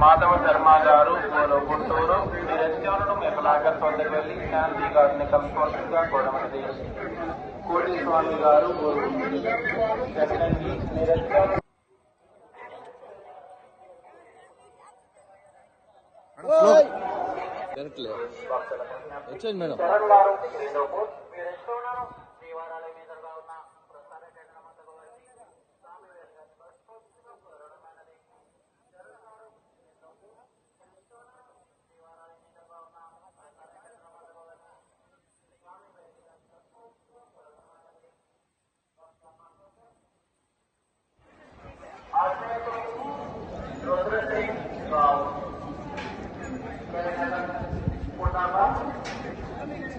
మాధవ శర్మ గారు గుంటూరు మీరు ఎస్కేవలను మీ కళాకర్ వద్దకు వెళ్ళి శాంతి గారిని కలుసుకోవాల్సిందిగా కోరమన్నది కోటి స్వామి గారు ఎస్కేవలను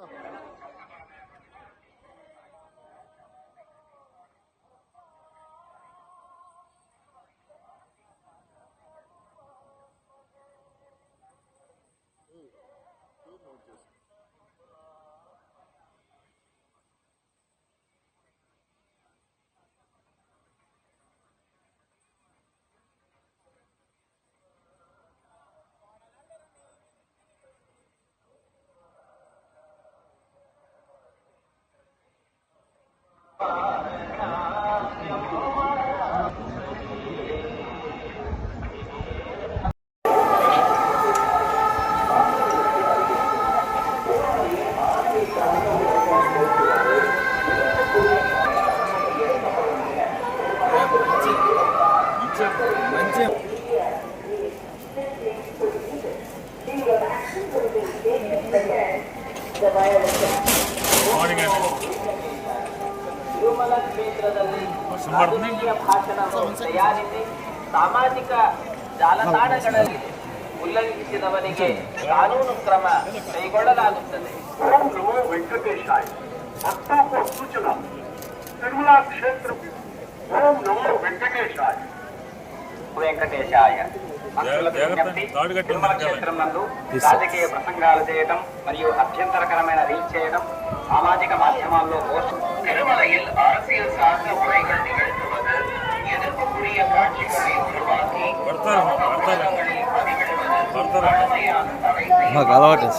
No. వచ్చేయండి మేడం మంచి ತಿರುಮಲ ಕ್ಷೇತ್ರದಲ್ಲಿ ರಾಜಕೀಯ ಭಾಷಣವನ್ನು ತಯಾರಿಸಿ ಸಾಮಾಜಿಕ ಜಾಲತಾಣಗಳಲ್ಲಿ ಉಲ್ಲಂಘಿಸಿದವನಿಗೆ ಕಾನೂನು ಕ್ರಮ ಕೈಗೊಳ್ಳಲಾಗುತ್ತದೆ ಓಂ ನಮೋ ಸೂಚನಾ ತಿರುಮಲ ಕ್ಷೇತ್ರ ಓಂ ನಮೋ ವೆಂಕಟೇಶಾಯ వెంకటేశాయ తిరుమల క్షేత్రం నందు రాజకీయ ప్రసంగాలు చేయటం మరియు అభ్యంతరకరమైన రీచ్ చేయడం సామాజిక మాధ్యమాల్లో పోస్ట్ திருமலையில் அரசியல் சார்ந்த உரைகள் நிகழ்த்துவது எதிர்ப்புக்குரிய காட்சிகளை உருவாக்கி சமூகங்களில் பதிவிடுவது கடுமையான தடை మాకు అలవాటు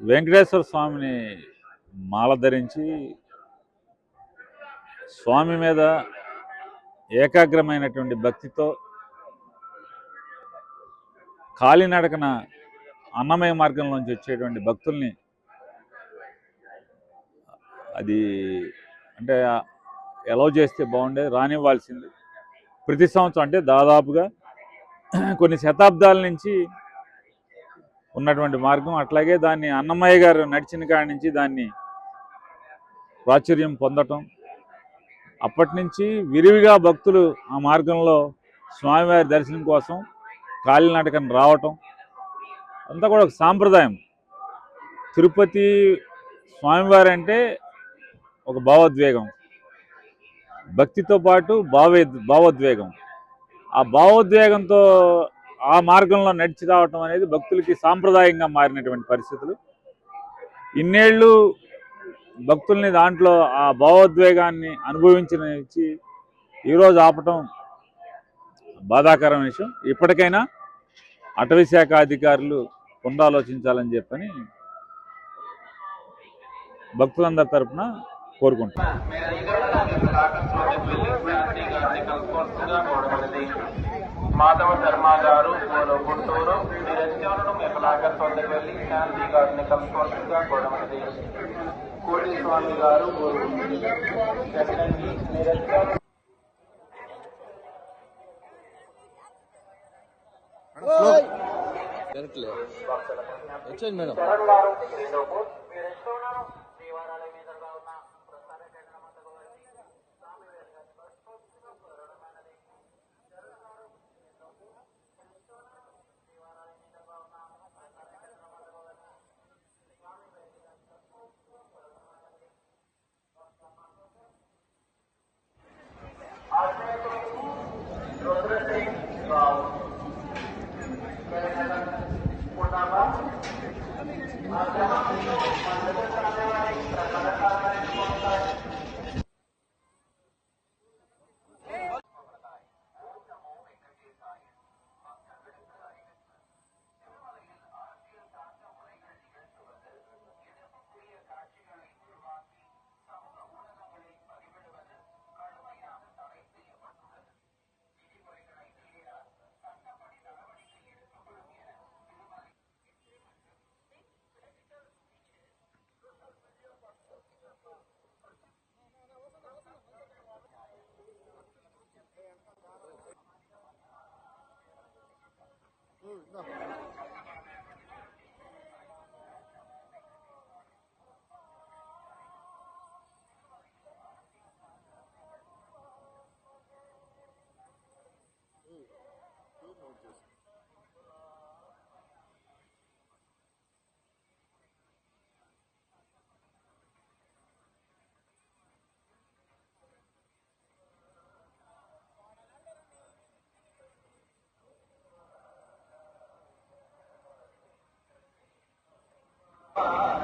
వెంకటేశ్వర స్వామిని మాల ధరించి స్వామి మీద ఏకాగ్రమైనటువంటి భక్తితో కాలినడకన అన్నమయ మార్గంలోంచి వచ్చేటువంటి భక్తుల్ని అది అంటే ఎలవ్ చేస్తే బాగుండేది రానివ్వాల్సింది. ప్రతి సంవత్సరం అంటే దాదాపుగా కొన్ని శతాబ్దాల నుంచి ఉన్నటువంటి మార్గం. అట్లాగే దాన్ని అన్నమయ్య గారు నడిచిన కాడి నుంచి దాన్ని ప్రాచుర్యం పొందటం. అప్పటి నుంచి విరివిగా భక్తులు ఆ మార్గంలో స్వామివారి దర్శనం కోసం కాలినాటకం రావటం. అంతా కూడా ఒక సాంప్రదాయం. తిరుపతి స్వామివారి అంటే ఒక భావోద్వేగం. భక్తితో పాటు భావే భావోద్వేగం. ఆ భావోద్వేగంతో ఆ మార్గంలో నడిచి రావటం అనేది భక్తులకి సాంప్రదాయంగా మారినటువంటి పరిస్థితులు. ఇన్నేళ్ళు భక్తుల్ని దాంట్లో ఆ భావోద్వేగాన్ని అనుభవించిన ఇచ్చి ఈరోజు ఆపటం బాధాకరమైన విషయం. ఇప్పటికైనా అటవీ శాఖ అధికారులు పునరాలోచించాలని చెప్పని భక్తులందరి తరపున కోరుకుంటున్నాను మాధవ శర్మ గారు గుంటూరు. తొందరకి వెళ్ళి శాంతి గారిని కలుసుకోవాల్సిందిగా కోరమన్నది. కోడి స్వామి గారు మీరెంచాలను వెనక్లే వచ్చేయండి మేడం Ah!